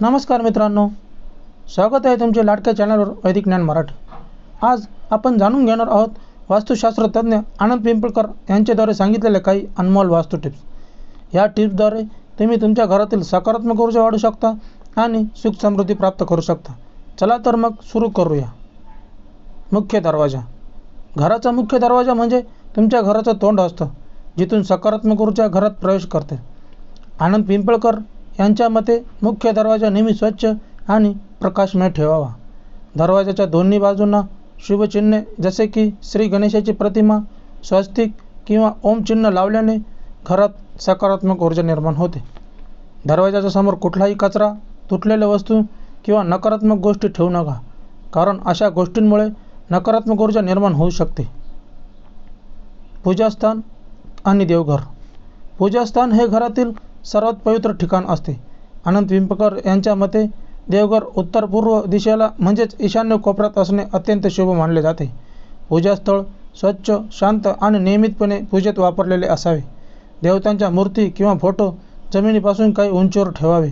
नमस्कार मित्रांनो. स्वागत आहे तुमचे लाडक्या चॅनलवर वैदिक ज्ञान मराठी. आज आपण जाणून घेणार आहोत वास्तुशास्त्र तज्ज्ञ आनंद पिंपळकर यांच्याद्वारे सांगितलेल्या काही अनमोल वास्तू टिप्स. या टिप्सद्वारे तुम्ही तुमच्या घरातील सकारात्मक ऊर्जा वाढू शकता आणि सुख समृद्धी प्राप्त करू शकता. चला तर मग सुरू करूया. मुख्य दरवाजा. घराचा मुख्य दरवाजा म्हणजे तुमच्या घराचं तोंड असतं जिथून सकारात्मक ऊर्जा घरात प्रवेश करते. आनंद पिंपळकर यांच्या मते मुख्य दरवाजा नेहमी स्वच्छ आणि प्रकाशमय ठेवावा. दरवाजाच्या दोन्ही बाजूंना शुभचिन्हे जसे की श्री गणेशाची प्रतिमा स्वस्तिक किंवा ओमचिन्ह लावल्याने घरात सकारात्मक ऊर्जा निर्माण होते. दरवाजाच्या समोर कुठलाही कचरा तुटलेल्या वस्तू किंवा नकारात्मक गोष्टी ठेवू नका कारण अशा गोष्टींमुळे नकारात्मक ऊर्जा निर्माण होऊ शकते. पूजास्थान आणि देवघर. पूजास्थान हे घरातील सर्वात पवित्र ठिकाण असते. आनंद विंपकर यांच्या मते देवघर उत्तर पूर्व दिशेला म्हणजेच ईशान्य कोपऱ्यात असणे अत्यंत शुभ मानले जाते. पूजास्थळ स्वच्छ शांत आणि नियमितपणे पूजेत वापरलेले असावे. देवतांच्या मूर्ती किंवा फोटो जमिनीपासून काही उंचीवर ठेवावे.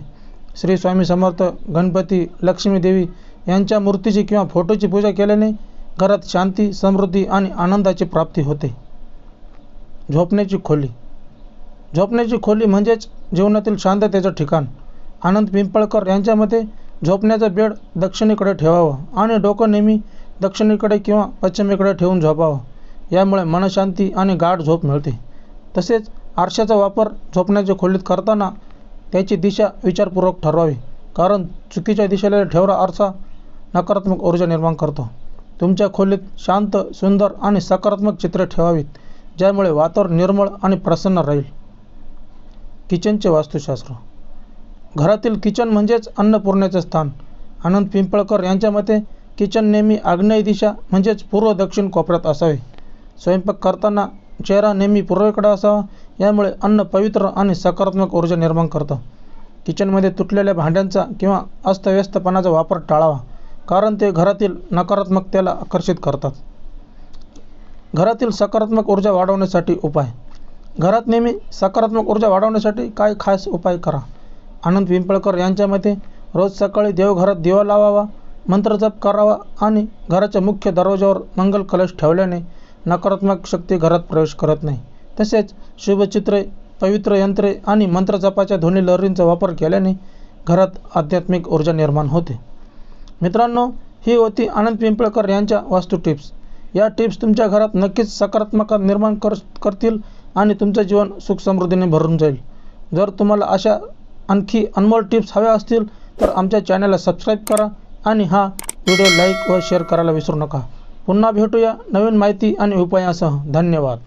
श्री स्वामी समर्थ गणपती लक्ष्मीदेवी यांच्या मूर्तीची किंवा फोटोची पूजा केल्याने घरात शांती समृद्धी आणि आनंदाची प्राप्ती होते. झोपण्याची खोली. झोपण्याची खोली म्हणजेच जीवनातील शांततेचं ठिकाण. आनंद पिंपळकर यांच्या मते झोपण्याचं बेड दक्षिणेकडे ठेवावं आणि डोकं नेहमी दक्षिणेकडे किंवा पश्चिमेकडे ठेवून झोपावं. यामुळे मनशांती आणि गाढ झोप मिळते. तसेच आरशाचा वापर झोपण्याच्या खोलीत करताना त्याची दिशा विचारपूर्वक ठरवावी. कारण चुकीच्या दिशेला ठेवरा आरसा नकारात्मक ऊर्जा निर्माण करतो. तुमच्या खोलीत शांत सुंदर आणि सकारात्मक चित्रे ठेवावीत ज्यामुळे वातावरण निर्मळ आणि प्रसन्न राहील. किचनचे वास्तुशास्त्र. घरातील किचन म्हणजेच अन्नपूर्णेचे स्थान. आनंद पिंपळकर यांच्या मते किचन नेहमी आग्नेय दिशा म्हणजेच पूर्व दक्षिण कोपऱ्यात असावे. स्वयंपाक करताना चेहरा नेहमी पूर्वेकडे असावा यामुळे अन्न पवित्र आणि सकारात्मक ऊर्जा निर्माण करतं. किचनमध्ये तुटलेल्या भांड्यांचा किंवा अस्तव्यस्तपणाचा वापर टाळावा कारण ते घरातील नकारात्मकतेला आकर्षित करतात. घरातील सकारात्मक ऊर्जा वाढवण्यासाठी उपाय. घरात नेहमी सकारात्मक ऊर्जा वाढवण्यासाठी काय खास उपाय करा. आनंद पिंपळकर यांच्या मते रोज सकाळी देवघरात दिवा लावावा मंत्रजप करावा आणि घराच्या मुख्य दरवाजावर मंगल कलश ठेवल्याने नकारात्मक शक्ती घरात प्रवेश करत नाही. तसेच शुभचित्रे पवित्र यंत्रे आणि मंत्रजपाच्या ध्वनी लहरींचा वापर केल्याने घरात आध्यात्मिक ऊर्जा निर्माण होते. मित्रांनो ही होती आनंद पिंपळकर यांच्या वास्तू टिप्स. या टिप्स तुमच्या घरात नक्कीच सकारात्मक निर्माण कर करतील आणि तुमचं जीवन सुख समृद्धीने भरून जाईल. जर तुम्हाला अशा आणखी अनमोल टिप्स हव्या असतील तर आमच्या चॅनलला सबस्क्राईब करा आणि हा व्हिडिओ लाईक व शेअर करायला विसरू नका. पुन्हा भेटूया नवीन माहिती आणि उपायासह. धन्यवाद.